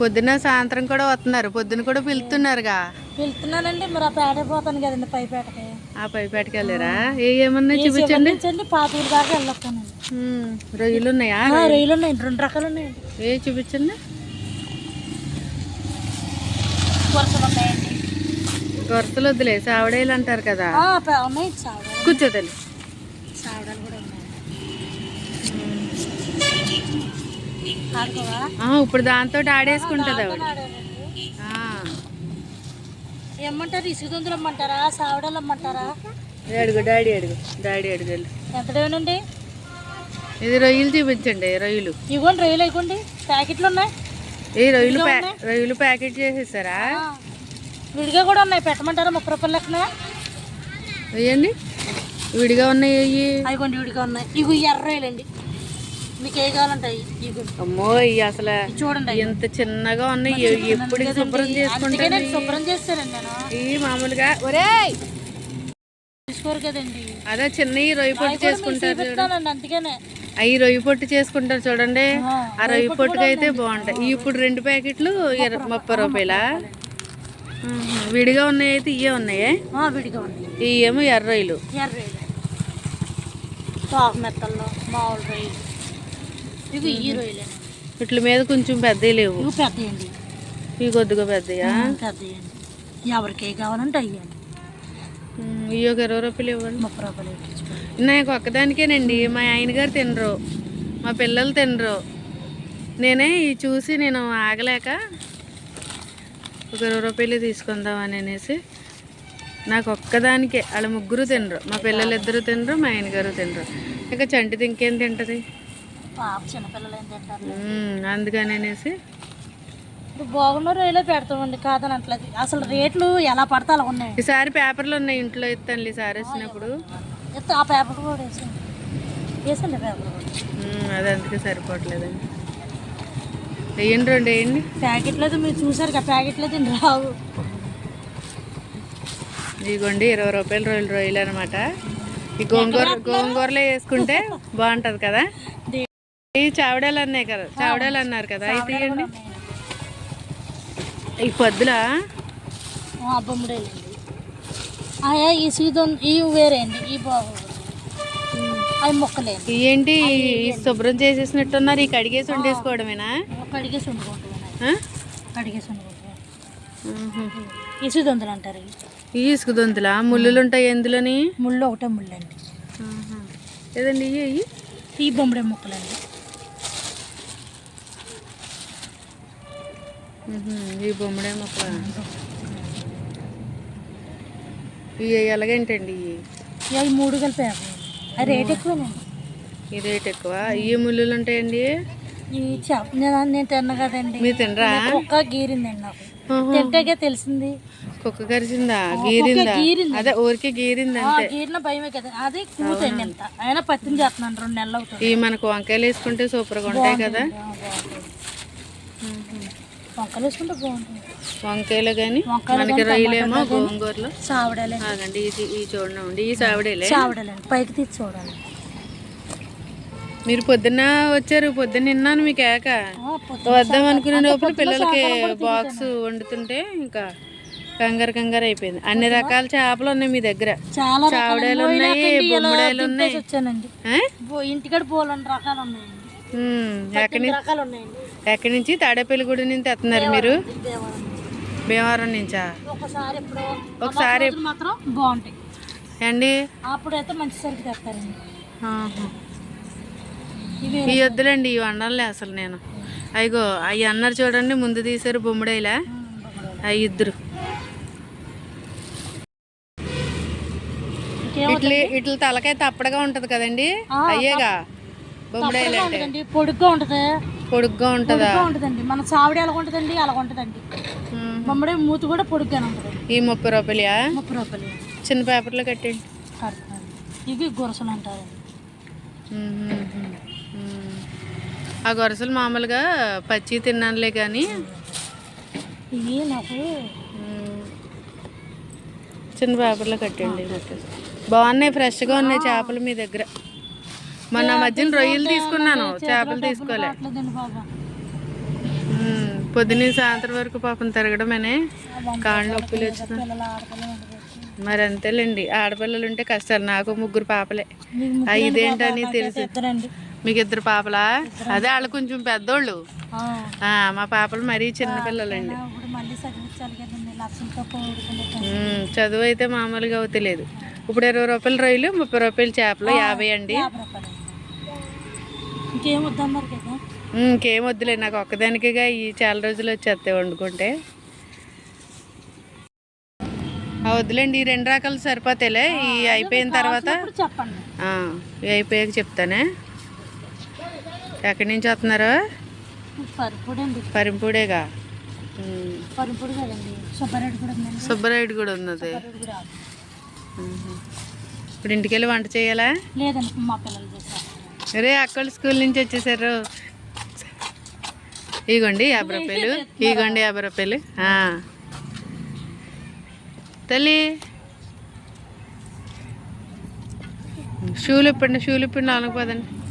పొద్దున సాయంత్రం కూడా వస్తున్నారు. పొద్దున కూడా పిలుతున్నారుగా వెళ్తున్నానండి మరి ఆ పేట పోతాను కదండి పై పేటకి ఆ పై పెట్టుకెళ్ళారా ఏ ఏమన్నా చూపించండి. చూపించండి. పాతూరు దాకా వెళ్ళొస్తానండి. రొయ్యలు ఉన్నాయా? రొయ్యలు ఉన్నాయండి రెండు రకాలు ఉన్నాయండి ఏ చూపించండి. వరుసలు వద్దులే. సావడేలు అంటారు కదా. ఉన్నాయి. సావడాలు. సావడాలు కూడా ఉన్నాయి. ఇప్పుడు దాంతో ఆడేసుకుంటది ఆవిడ. ఏమంటారు? ఇసుక దొంతులు అమ్మంటారా? సావడాలు అమ్మంటారా? అడుగు డాడీ అడుగు డాడీ అడుగు. ఎంత డేనండి ఇది రొయ్యలు చూపించండి రొయ్యలు. ఇవ్వండి రొయ్యలు ఇవ్వండి. ప్యాకెట్లు ఉన్నాయి ఏ రొయ్యలు రొయ్యలు ప్యాకెట్ చేసేసారా? విడిగా కూడా ఉన్నాయి పెట్టమంటారా ముప్పై రూపాయల లెక్కన? వేయండి విడిగా ఉన్నాయి అయ్యి అవిగోండి విడిగా ఉన్నాయి. ఇవి ఎర్ర రొయ్యలండి. మీకు ఏ అమ్మో ఇవి అసలు చూడండి. ఎంత చిన్నగా ఉన్నాయి. ఎప్పుడు శుభ్రం నేను శుభ్రం చేస్తానండి ఇవి మామూలుగా తీసుకోరు కదండి. అదే చిన్న రొయ్యి పొట్టు చేసుకుంటారు అందుకనే. అవి రొయ్యి పొట్టు చేసుకుంటారు చూడండి. ఆ, రొయ్యి పొట్టుకి అయితే బాగుంటాయి. ఇప్పుడు రెండు ప్యాకెట్లు ముప్పై రూపాయలా. విడిగా ఉన్నాయి అయితే ఇవే ఉన్నాయే? విడిగా ఉన్నాయి. ఇవి ఏమో ఎర్ర రొయ్యలు. ఎర్ర రొయ్యలు. తాకు మెత్తల్లో మామూలు రొయ్యలు. ఇవి ఈ రొయ్యలేనండి వీటి మీద కొంచెం పెద్దవి లేవు. ఇవి పెద్దయండి. ఇవి కొద్దిగా పెద్దయా? పెద్దయండి. ఎవరికి కావాలంటే అయ్యండి. ఇవి ఒక ఇరవై రూపాయలు ఇవ్వండి. ముప్పై రూపాయలు నాకు ఒక్కదానికేనండి. మా ఆయన గారు తినరు. మా పిల్లలు తినరు. నేనే ఇవి చూసి నేను ఆగలేక ఒక ఇరవై రూపాయలు తీసుకుందామని అనేసి నాకు ఒక్కదానికే. వాళ్ళ ముగ్గురు తినరు. మా పిల్లలు ఇద్దరు తినరు మా ఆయన గారు తినరు. ఇంకా చంటిది ఇంకేం తింటది? పాప చిన్నపిల్లలు ఏం తింటారు ఉమ్, అందుకని అనేసి. ఇప్పుడు రొయ్యలో పెడతామండి కాదని అట్లేదు. అసలు రేట్లు ఎలా పడితే అలా ఉన్నాయి. ఈసారి పేపర్లు ఉన్నాయి ఇంట్లో ఇస్తాను ఈసారి వచ్చినప్పుడు ఆ పేపర్ కూడా వేసండి వేసండి పేపర్ కూడా. ఉమ్, అది అందుకే సరిపోవట్లేదండి. వేయండి రెండు వేయండి. ప్యాకెట్లు అయితే మీరు చూసారు కదా ప్యాకెట్లు అయితే రావు. ఇదిగోండి ఇరవై రూపాయలు రొయ్యలు రొయ్యలు అనమాట. ఈ గోంగూర గోంగూరలో వేసుకుంటే బాగుంటది కదా. ఈ చావడాలు అన్నాయి కదా చావడాలు అన్నారు కదా అయితే ఈ పొద్దులా? అయ్యా ఈ సీజన్ ఈ వేరే అండి ఈ అవి ఏంటి శుభ్రం చేసేసినట్టున్నారు ఈ కడిగేసి వండేసుకోవడమేనా? కడిగేసి వండుకుంటాం ఆ? కడిగేసి వండుకుంటాం ఊహు. ఇసు దొందలు అంటారు ఇవి. ఈ ఇసుక దొంతులా ముళ్ళులు ఉంటాయి ఎందులోని? ముళ్ళు ఒకటే ముళ్ళు అండి. ఏదండి ఇవి ఇవి ఈ బొమ్మడే మొక్కలండి. ఈ బొమ్మడే మొక్కలు ఇవి ఎలాగేంటండి ఇవి అవి మూడు కలిపి రేట్ ఎక్కువేనండి ఈ రేట్ ఎక్కువ. ఈ ముళ్ళులు ఉంటాయండి ఈ చెప్ నేను నేను తిన్నా కదండి. మీరు తినరా? కుక్క గీరిందండి నాకు. తింటాకే తెలిసింది. కుక్క కరిచిందా గీరిందా. అదే ఊరికే గీరింది అంతే. గీరిన భయమే కదా. అది కూతండి ఎంత అయినా పత్తిని చేస్తున్నాను రెండు నెలలు అవుతుంది. ఈ మనకు వంకాయలు వేసుకుంటే సూపర్గా ఉంటాయి కదా. వంకలు వేసుకుంటే బాగుంటుంది. వంకాయలు కానీ మనకి రొయ్యలేమో గోంగూరలు. చావడాలే ఆగండి ఇది ఈ చూడండి ఈ సావిడేలే. చావడాలండి పైకి తీసి చూడాలి. మీరు పొద్దున్న వచ్చారు పొద్దున్న విన్నాను మీకు ఏక. వద్దాం అనుకునే లోపల పిల్లలకి బాక్స్ వండుతుంటే ఇంకా కంగారు కంగారు అయిపోయింది. అన్ని రకాల చేపలు ఉన్నాయి మీ దగ్గర. చావడాలు ఉన్నాయి బొమ్మడాలు ఉన్నాయి. ఇంటికాడ బోలని రకాలు ఉన్నాయండి ఉమ్, ఎక్కడి ఎక్కడి నుంచి? తాడేపల్లిగూడి నుంచి తెస్తున్నారు మీరు. భీమవరం. నుంచా? ఒకసారి మాత్రం బాగుంటాయి. అండి అప్పుడైతే మంచి సరికి తెస్తారండి. ఆహా. ఇవి ఈ వద్దులండి ఇవి వండాలే అసలు నేను. అయ్యో అవి అన్నారు చూడండి ముందు తీసారు బొమ్మడేలా. అవి ఇద్దరు. ఇట్లా ఇట్లా తలకాయ తప్పడగా ఉంటది కదండి? అయ్యేగా. బొమ్మడేలు అంటే ఉంటుందండి. పొడుగ్గా ఉంటది. పొడుగ్గా ఉంటదా? పొడుగ్గా ఉంటుందండి. మన చావిడి ఎలా ఉంటుందండి? అలా ఉంటుందండి. ఉమ్. బొమ్మడే మూతి కూడా పొడుగ్గానే ఉంటుందండి ఈ ముప్పై రూపాయలయా? ముప్పై రూపాయలు చిన్న పేపర్లో కట్టండి కడతాను ఇవి గురసలు ఉమ్. ఆ గొరసలు మామూలుగా పచ్చి తిన్నానులే కానీ. ఇవి నాకు. చిన్న పేపర్లో కట్టండి. బాగున్నాయి ఫ్రెష్గా ఉన్నాయి చేపలు మీ దగ్గర. మొన్న మధ్యన రొయ్యలు తీసుకున్నాను. చేపలు తీసుకోలే. పొద్దున్న సాయంత్రం వరకు పాపం తిరగడమేనే. కాళ్ళు నొప్పులు వచ్చిన ఆడపిల్లలు మరి అంతేలేండి. ఆడపిల్లలు ఉంటే కష్టాలు. నాకు ముగ్గురు పాపలే. ఇదేంటని తెలుసు. మీకు ఇద్దరు పాపలా? అదే వాళ్ళు కొంచెం పెద్దోళ్ళు. మా పాపలు మరీ చిన్నపిల్లలండి చదువు అయితే మామూలుగా అవుతలేదు. ఇప్పుడు ఇరవై రూపాయల రొయ్యలు ముప్పై రూపాయల చేపలు యాభై అండి. ఇంకేం వద్దన్నారు కదా? ఉమ్, ఇంకేం వద్దులే నాకు ఒక్కదానికిగా ఈ చాలా రోజులు వచ్చేస్తాయి వండుకుంటే. వద్దులేండి ఈ రెండు రకాలు సరిపోతాయిలే ఈ అయిపోయిన తర్వాత. చెప్పండి. ఇవి అయిపోయాక చెప్తానే. ఎక్కడి నుంచి వస్తున్నారు? పరింపూడేగా సుబ్బరాయుడు కూడా ఉన్నది. ఇప్పుడు ఇంటికి వెళ్ళి వంట చేయాలా? లేదండి మా పిల్లలు అరే అక్కడ స్కూల్ నుంచి వచ్చేసారు. ఇగోండి యాభై రూపాయలు. ఇగోండి యాభై రూపాయలు. తల్లి. షూలు ఇప్పండి షూలు ఇప్పండి నాలుగు పదండి.